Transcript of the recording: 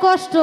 কষ্ট